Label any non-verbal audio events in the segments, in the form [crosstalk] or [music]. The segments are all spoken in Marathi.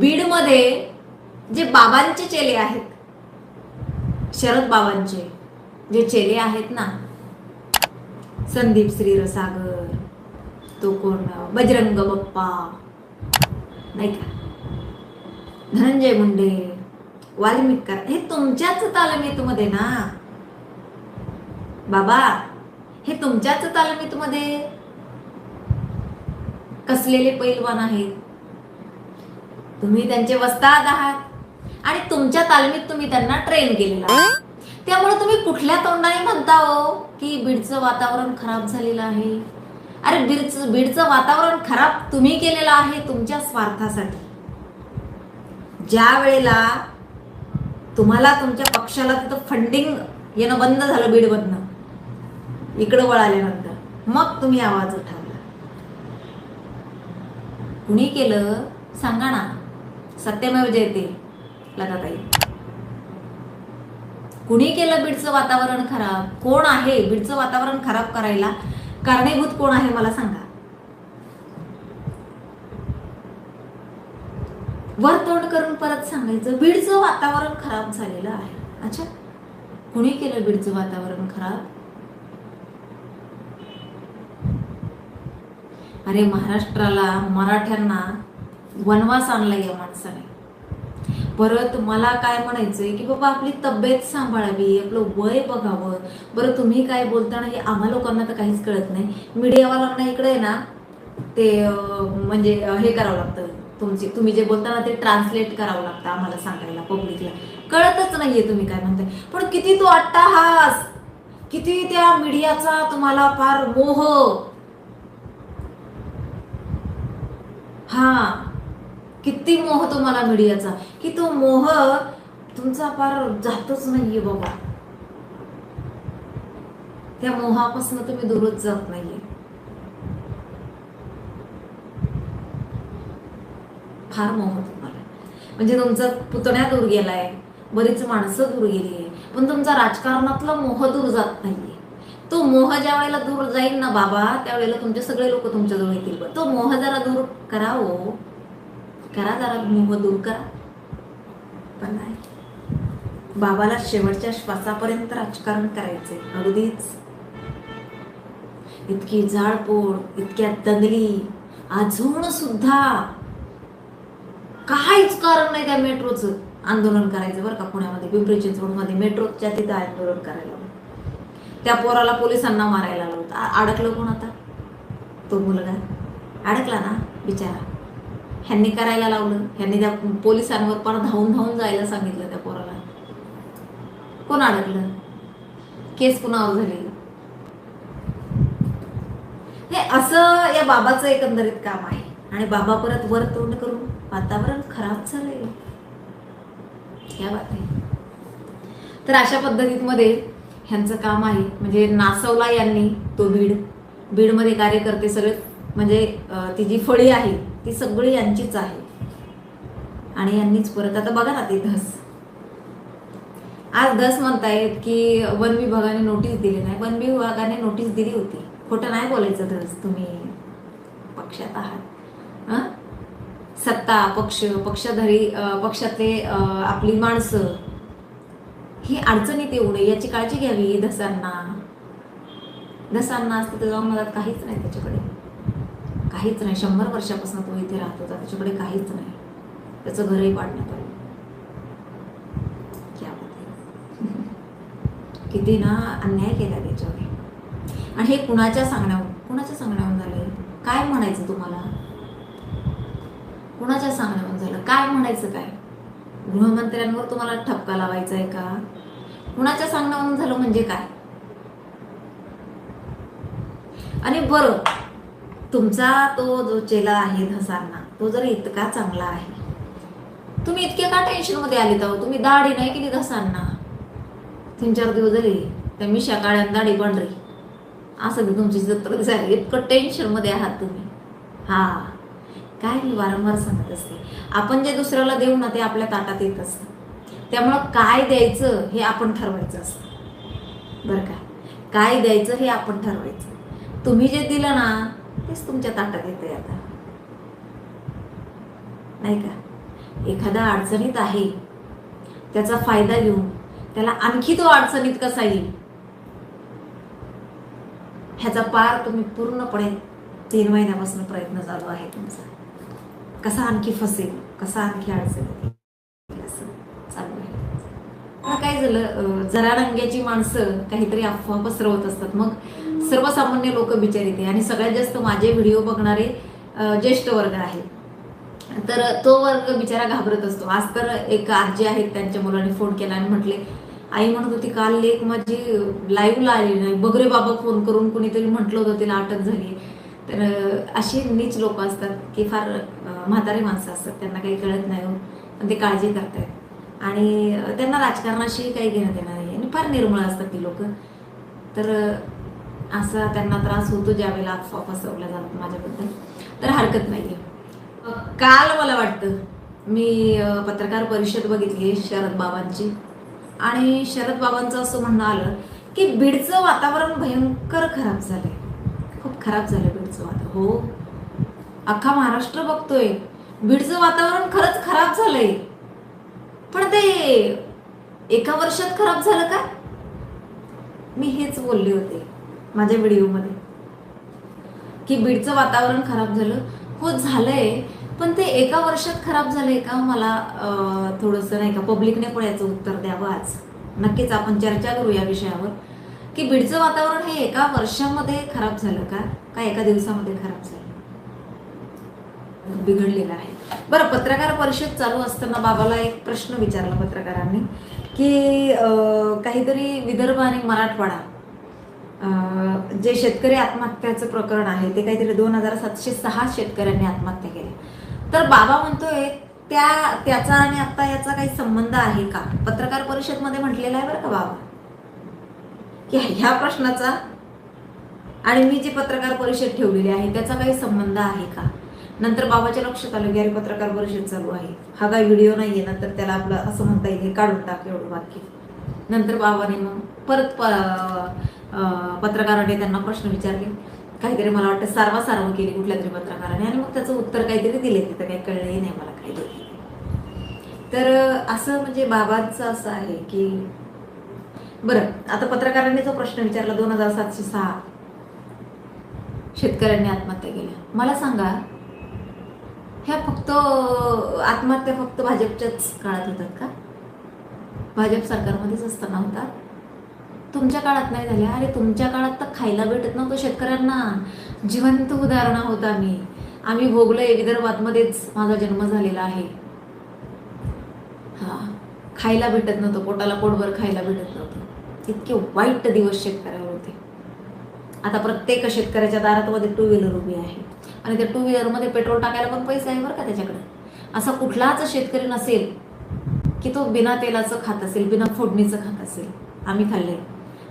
बीडमध्ये जे बाबांचे चेले आहेत शरद बाबांचे जे चेले आहेत ना संदीप श्रीरसागर तो कोण बजरंग बप्पा नाही का? धनंजय मुंडे वाल्मिकर हे तुमच्याच तालमीतमध्ये ना? बाबा हे तुमच्याच तालमीतमध्ये कसलेले पैलवान आहेत? तुम्ही त्यांचे वस्ताद आहात. आणि तुमच्या तालमीत तुम्ही त्यांना ट्रेन केलेला त्यामुळे तुम्ही कुठल्या तोंडाने म्हणता हो की बीडचं वातावरण खराब झालेलं आहे? अरे बीडचं बीडचं वातावरण खराब तुम्ही केलेलं आहे तुमच्या स्वार्थासाठी. ज्या वेळेला तुम्हाला तुमच्या पक्षाला तिथं फंडिंग येणं बंद झालं बीडमधनं इकडं वळाल्यानंतर मग तुम्ही आवाज उठवला. कुणी केलं? सांगा ना. सत्यमेव जयते लताताई. कुणी केलं बीडचं वातावरण खराब? कोण आहे बीडचं वातावरण खराब करायला? कारणीभूत कोण आहे मला सांगा. वर तोंड करून परत सांगायचं बीडचं वातावरण खराब झालेलं आहे. अच्छा. कुणी केलं बीडचं वातावरण खराब? अरे महाराष्ट्राला मराठ्यांना वनवास आणला या माणसाने. परत मला काय म्हणायचंय की बाबा आपली तब्येत सांभाळावी आपलं वय बघावं. बरं तुम्ही काय बोलताना हे आम्हा लोकांना तर काहीच कळत नाही. मीडियावाल्यांना इकडे आहे ना ते म्हणजे हे करावं लागतं. तुमचे तुम्ही जे बोलताना ते ट्रान्सलेट करावं लागतं आम्हाला सांगायला पब्लिकला कळतच नाहीये तुम्ही काय म्हणताय. पण किती तो अट्टाहास! किती त्या मीडियाचा तुम्हाला फार मोह! हा. किती मोह तुम्हाला मीडियाचा? की तो मोह तुमचा फार जातच नाहीये बाबा. त्या मोहापासून तुम्ही दूरच जात नाहीये. फार मोह तुम्हाला. म्हणजे तुमचा पुतण्या दूर गेलाय बरीच माणसं दूर गेली आहे पण तुमचा राजकारणातला मोह दूर जात नाहीये. तो मोह ज्या वेळेला दूर जाईल ना बाबा त्यावेळेला तुमचे सगळे लोक तुमच्या जवळ येतील तो मोह जरा दूर करावं. हो करा जरा मोह दूर करा. पण नाही. बाबाला शेवटच्या श्वासापर्यंत राजकारण करायचे अगदीच. इतकी जाळपोळ इतक्या दंगली अजून सुद्धा काहीच कारण नाही त्या मेट्रोचं आंदोलन करायचं बरं का पुण्यामध्ये पिंपरी चिंचवडमध्ये मेट्रोच्या तिथं आंदोलन करायला त्या पोराला पोलिसांना मारायला लावलं होतं. अडकलं कोण आता? तो मुलगा. अडकला ना? बिचारा. ह्यांनी करायला लावलं. ह्यांनी त्या पोलिसांवर पण धावून धावून जायला सांगितलं त्या पोराला. कोण अडकलं? केस कुणावर झाली? हे असं या बाबाचं एकंदरीत काम आहे. आणि बाबा परत वर तोंड करून वातावरण खराब झालंय. या बात तर अशा पद्धतीमध्ये ह्यांचं काम आहे. म्हणजे नासवला यांनी तो बीड. बीडमध्ये कार्यकर्ते सगळे म्हणजे ती जी फळी आहे ती सगळी यांचीच आहे. आणि यांनीच परत आता बघा ना ते धस. आज धस म्हणतायत की वन विभागाने नोटीस दिली नाही. वन विभागाने नोटीस दिली होती. खोटं नाही बोलायचं धस. तुम्ही पक्षात आहात. सत्ता पक्ष पक्षधरी पक्षातले आपली माणसं. ही अडचणीत येऊ नये याची काळजी घ्यावी धसांना. धसांना असतं तर जाऊन मला काहीच नाही त्याच्याकडे. काहीच नाही. शंभर वर्षापासून तो इथे राहत होता. त्याच्याकडे काहीच नाही. त्याचं घरही पाडण्यात आलं. किती ना अन्याय केला त्याच्यावर. आणि हे कुणाच्या सांगण्यावर कुणाच्या सांगण्यावर झालं काय म्हणायचं तुम्हाला? कुणाच्या सांगण्यावर झालं? काय म्हणायचं काय? गृहमंत्र्यांवर तुम्हाला ठपका लावायचा आहे का? कुणाच्या सांगण्यावरून झालं म्हणजे काय? आणि बरं तुमचा तो जो चेला आहे धसांना तो जर इतका चांगला आहे तुम्ही इतके का टेन्शनमध्ये आले तर तुम्ही दाढी नाही केली धसांना तीन चार दिवस झाले त्या मी काळ्या दाढी पांढरी. असं ते तुमची जत्र झाली इतकं टेन्शनमध्ये आहात तुम्ही. हा. काय मी वारंवार सांगत असते. आपण जे दुसऱ्याला देऊ ना ते आपल्या ताटात येत असतं. त्यामुळं काय द्यायचं हे आपण ठरवायचं असतं. बरं का? काय द्यायचं हे आपण ठरवायचं. तुम्ही जे दिलं ना तेच तुमच्या ताटात येते आता. नाही का? एखादा अडचणीत आहे त्याचा फायदा घेऊन त्याला आणखी तो अडचणीत कसा येईल? ह्याचा पार तुम्ही पूर्णपणे तीन महिन्यापासून प्रयत्न चालू आहे तुमचा. कसा आणखी फसेल? कसा आणखी अडचण असं चालू आहे. काय झालं जरा रंग्याची माणसं काहीतरी अफवा पसरवत असतात. मग सर्वसामान्य लोक बिचारी ते आणि सगळ्यात जास्त माझे व्हिडिओ बघणारे ज्येष्ठ वर्ग आहे. तर तो वर्ग बिचारा घाबरत असतो. आज तर एक आजी आहेत त्यांच्या मुलाने फोन केला आणि म्हटले आई म्हणत होती काल लेख माझी लाईव्हला आली नाही. बगरे बाबा फोन करून कुणीतरी म्हटलं होतं तिला अटक झाली तर अशी नीच लोक असतात की फार म्हातारी माणसं असतात. त्यांना काही कळत नाही हो. पण ते काळजी करतात आणि त्यांना राजकारणाशी काही घेणं देणार नाही. आणि फार निर्मळ असतात ती लोक. तर असा त्यांना त्रास होतो ज्यावेळेला अफवा फसवल्या जातात माझ्याबद्दल. तर हरकत नाही काल मला वाटतं मी पत्रकार परिषद बघितली शरद बाबांची. आणि शरद बाबांचं असं म्हणणं आलं की बीडचं वातावरण भयंकर खराब झालंय. खूप खराब झालं बीडचं वातावरण. हो. अख्खा महाराष्ट्र बघतोय. बीडचं वातावरण खरंच खराब झालंय. पण ते एका वर्षात खराब झालं का मी हेच बोलले होते. माझ्या व्हिडिओमध्ये. की बीडचं वातावरण खराब झालं. हो झालंय पण ते एका वर्षात खराब झालंय का? मला थोडंसं नाही का पब्लिकने पण याचं उत्तर द्यावं आज. नक्कीच आपण चर्चा करू या विषयावर. की बीडचं वातावरण हे एका वर्षामध्ये खराब झालं का? का एका दिवसामध्ये खराब झालं? बिघडलेलं आहे. बरं पत्रकार परिषद चालू असताना बाबाला एक प्रश्न विचारला पत्रकारांनी की काहीतरी विदर्भ आणि मराठवाडा जे शेतकरी आत्महत्याचं प्रकरण आहे ते काहीतरी दोन हजार सातशे सहा शेतकऱ्यांनी आत्महत्या केल्या तर बाबा म्हणतोय त्या त्याचा आणि आता याचा काही संबंध आहे का? पत्रकार परिषदमध्ये म्हटलेला आहे बरं का बाबा. की ह्या प्रश्नाचा आणि मी जी पत्रकार परिषद ठेवलेली आहे त्याचा काही संबंध आहे का? नंतर बाबाच्या लक्षात आलं की अरे पत्रकार परिषद चालू आहे. हा काही व्हिडिओ नाहीये नंतर त्याला आपलं असं म्हणता येईल हे काढून टाक एवढं वाक्य. नंतर बाबाने मग परत अं, पत्रकाराने त्यांना प्रश्न विचारले. काहीतरी मला वाटतं सारवा केली कुठल्या तरी पत्रकाराने आणि मग त्याचं उत्तर काहीतरी दिले तिथं. काही कळलंही नाही मला काही दोन्ही. तर असं म्हणजे बाबांचं असं आहे की बरं आता पत्रकारांनी जो प्रश्न विचारला दोन हजार सातशे सहा. शेतकऱ्यांनी आत्महत्या केल्या. मला सांगा ह्या फक्त आत्महत्या फक्त भाजपच्याच काळात होतात का? भाजप सरकारमध्येच असताना होतात? तुमच्या काळात नाही झाल्या. अरे तुमच्या काळात तर खायला भेटत नव्हतं शेतकऱ्यांना. जिवंत उदाहरण आहोत आम्ही. आम्ही भोगलोय विदर्भातमध्येच माझा जन्म झालेला आहे. हा खायला भेटत नव्हतं. पोटाला पोटभर खायला भेटत नव्हतं. इतके वाईट दिवस शेतकऱ्यावर होते. आता प्रत्येक शेतकऱ्याच्या दारातमध्ये टू व्हीलर उभी आहे. आणि त्या टू व्हीलरमध्ये पेट्रोल टाकायला पण पैसे आहे बरं का त्याच्याकडे. असा कुठलाच शेतकरी नसेल की तो बिना तेलाचं खात असेल बिना फोडणीचं खात असेल. आम्ही खाल्ले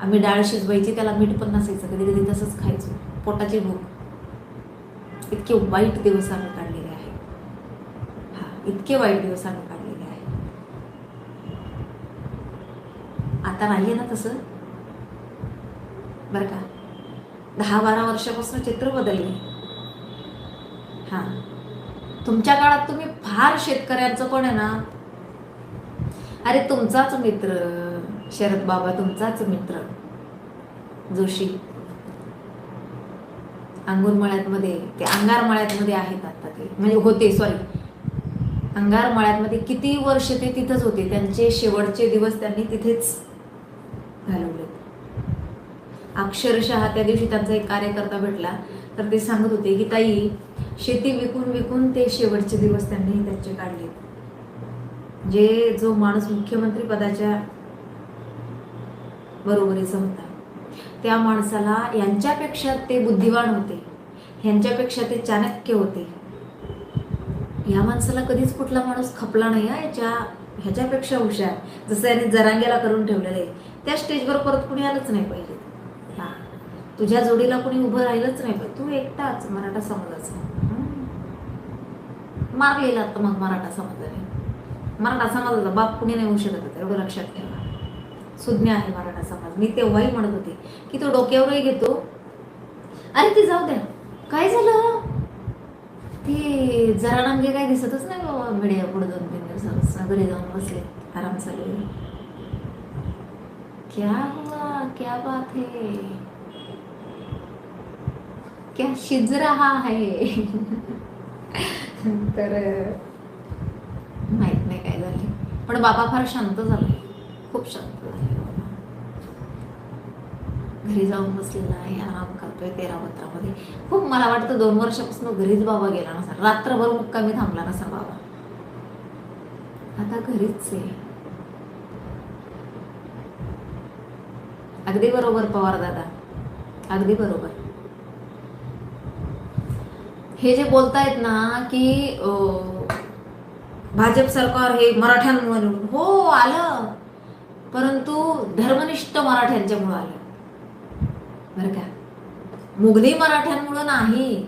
आम्ही डाळ शिजवायची त्याला मीठ पण नसायचं. कधी कधी तसंच खायचो. पोटाची भूक. इतके वाईट दिवस आम्ही काढलेले आहे हा इतके वाईट दिवस आम्ही काढलेले आहे आता नाहीये ना तसं? बरं का? दहा बारा वर्षापासून चित्र बदलले. हा. तुमच्या काळात तुम्ही फार शेतकऱ्यांचं पण आहे ना? अरे तुमचाच मित्र. शरद बाबा तुमचाच मित्र. जोशी. अंगूर मळ्यातमध्ये ते अंगार मळ्यातमध्ये आहेत आता ते. म्हणजे होते सॉरी अंगार मळ्यातमध्ये किती वर्ष ते तिथंच होते? त्यांचे शेवटचे दिवस त्यांनी तिथेच घालवले. अक्षरशः त्या दिवशी त्यांचा एक कार्यकर्ता भेटला तर ते सांगत होते की ताई शेती विकून विकून ते शेवटचे दिवस त्यांनी त्यांचे काढले. जे जो माणूस मुख्यमंत्री पदाच्या बरोबरीचा होता. त्या माणसाला यांच्यापेक्षा ते बुद्धिवान होते. ह्यांच्यापेक्षा ते चाणक्य होते. या माणसाला कधीच कुठला माणूस खपला नाही हा याच्या ह्याच्यापेक्षा हुशार. जसं याने जरांग्याला करून ठेवलेलं आहे. त्या स्टेजवर परत कुणी आलंच नाही पाहिजे. हा. तुझ्या जोडीला कुणी उभं राहिलंच नाही पाहिजे. तू एकटाच मराठा समाजाचा. मारलेला आता मग मराठा समाजाने. मराठा समाजाचा बाप कुणी नाही होऊ शकत एवढं लक्षात ठेवा. सुज्ञ आहे मराठा समाज. मी तेव्हाही म्हणत होते की तो डोक्यावरही घेतो. अरे ते जाऊ द्या. काय झालं? ती जरा नामगे काय दिसतच नाही बाबा मीडिया पुढे दोन तीन दिवसापासून घरी जाऊन बसले. आराम चालू आहे. क्या हुआ? क्या बात है? क्या शिज रहा है? [laughs] तर माहीत नाही काय झाले. पण बाबा फार शांत झाला. खूप शांत आहे. घरी जाऊन बसलेला आहे आराम करतोय तेरा पत्रामध्ये खूप मला वाटतं दोन वर्षापासून घरीच बाबा गेला नसा रात्रभर मुक्कामी थांबला नसा बाबा. आता घरीच आहे. अगदी बरोबर पवार दादा. अगदी बरोबर. हे जे बोलतायत ना की अं, भाजप सरकार हे मराठ्यांमुळे हो आलं. परंतु धर्मनिष्ठ मराठ्यांच्यामुळं आलं. बरं का? मुघली मराठ्यांमुळं नाही.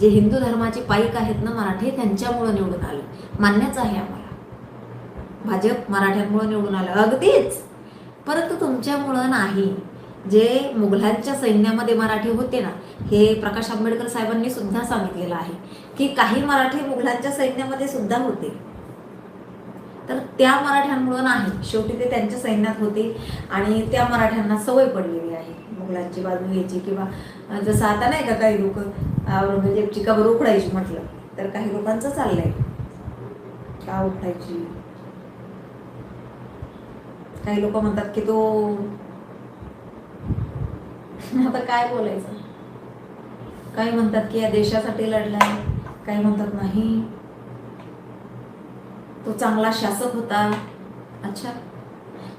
जे हिंदू धर्माचे पाईक आहेत ना मराठी त्यांच्यामुळं निवडून आलं. मान्यच आहे आम्हाला. भाजप मराठ्यांमुळं निवडून आलं. अगदीच. परंतु तुमच्यामुळं नाही. जे मुघलांच्या सैन्यामध्ये मराठी होते ना हे प्रकाश आंबेडकर साहेबांनी सुद्धा सांगितलेलं आहे की काही मराठी मुघलांच्या सैन्यामध्ये सुद्धा होते. तर त्या मराठ्यांमुळं नाही. शेवटी ते त्यांच्या सैन्यात होते आणि त्या मराठ्यांना सवय पडलेली आहे. मुघलांची बाजू घ्यायची किंवा जसं आता नाही का काही लोक औरंगजेबची कबर उखडायची म्हटलं तर काही लोकांचं चाललंय. का उठायची काही लोक म्हणतात की तो [laughs] आता काय बोलायचं? काही म्हणतात की या देशासाठी लढलाय काही म्हणतात नाही. तो चांगला शासक होता. अच्छा.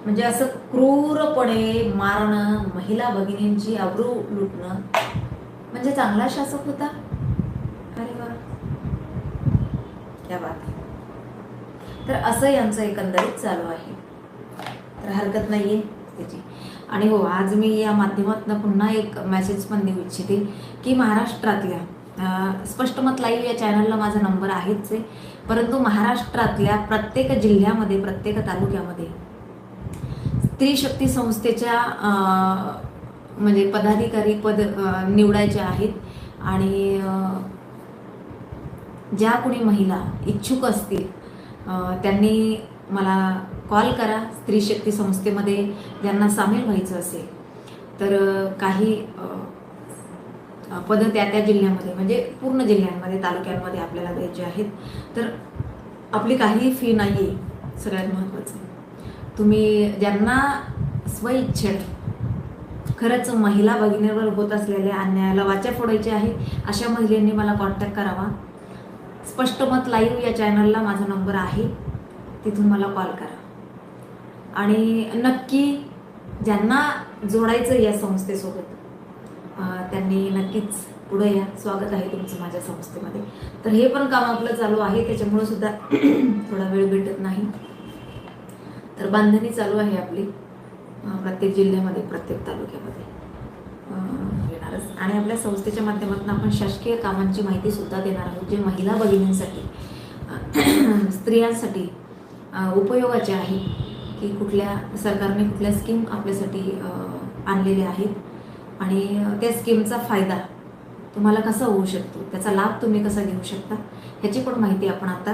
म्हणजे असं क्रूरपणे मारणं महिला भगिनींची अब्रू लुटणं म्हणजे चांगला शासक होता? अरे वा. क्या बात तर असं यांचं एकंदरीत चालू आहे. तर हरकत नाहीये त्याची. आणि हो आज मी या माध्यमातून पुन्हा एक मेसेज पण देऊ इच्छिते की महाराष्ट्रातल्या स्पष्ट मत लाईव्ह या चॅनलला माझा नंबर आहेच आहे. परंतु महाराष्ट्रातल्या प्रत्येक जिल्ह्यामध्ये प्रत्येक तालुक्यामध्ये स्त्री शक्ती संस्थेच्या म्हणजे पदाधिकारी पद निवडायचे आहेत. आणि ज्या कोणी महिला इच्छुक असतील त्यांनी मला कॉल करा. स्त्री शक्ती संस्थेमध्ये ज्यांना सामील व्हायचं असेल. तर काही पदं त्या त्या जिल्ह्यामध्ये म्हणजे पूर्ण जिल्ह्यांमध्ये तालुक्यांमध्ये आपल्याला द्यायचे आहेत. तर आपली काही फी नाही आहे सगळ्यात महत्त्वाचं तुम्ही ज्यांना स्वइच्छेत खरंच महिला भगिनीवर होत असलेल्या अन्यायाला वाचा फोडायची आहे अशा महिलांनी मला कॉन्टॅक्ट करावा. स्पष्ट मत लाईव्ह या चॅनलला माझा नंबर आहे तिथून मला कॉल करा. आणि नक्की ज्यांना जोडायचं या संस्थेसोबत त्यांनी नक्कीच पुढे या. स्वागत आहे तुमचं माझ्या संस्थेमध्ये. तर हे पण काम आपलं चालू आहे त्याच्यामुळं सुद्धा [clears throat] थोडा वेळ भेटत नाही. तर बांधणी चालू आहे आपली प्रत्येक जिल्ह्यामध्ये प्रत्येक तालुक्यामध्ये. येणारच. आणि आपल्या संस्थेच्या माध्यमातून आपण शासकीय कामांची माहिती सुद्धा देणार आहोत जे महिला भगिनींसाठी [clears throat] स्त्रियांसाठी उपयोगाचे आहे की कुठल्या सरकारने कुठल्या स्कीम आपल्यासाठी आणलेल्या आहेत. आणि त्या स्कीमचा फायदा तुम्हाला कसा होऊ शकतो? त्याचा लाभ तुम्ही कसा घेऊ शकता? ह्याची पण माहिती आपण आता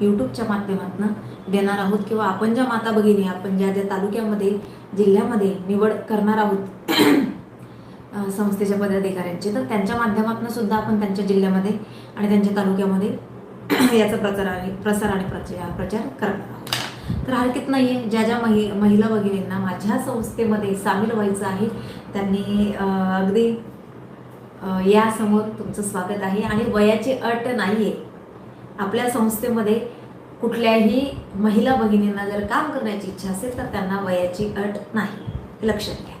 यूट्यूबच्या माध्यमातून देणार आहोत किंवा आपण ज्या माता भगिनी आपण ज्या ज्या तालुक्यामध्ये जिल्ह्यामध्ये निवड करणार आहोत संस्थेच्या पदाधिकाऱ्यांची तर त्यांच्या माध्यमातून सुद्धा आपण त्यांच्या जिल्ह्यामध्ये आणि त्यांच्या तालुक्यामध्ये याचा प्रचार आणि प्रसार आणि प्रचार प्रचार करणार आहोत. तर हरकत नाही आहे ज्या ज्या महि महिला भगिनींना माझ्या संस्थेमध्ये सामील व्हायचं आहे त्यांनी अगदी यासमोर तुमचं स्वागत आहे. आणि वयाची अट नाही आहे आपल्या संस्थेमध्ये कुठल्याही महिला भगिनींना जर काम करण्याची इच्छा असेल तर त्यांना वयाची अट नाही. लक्षात घ्या.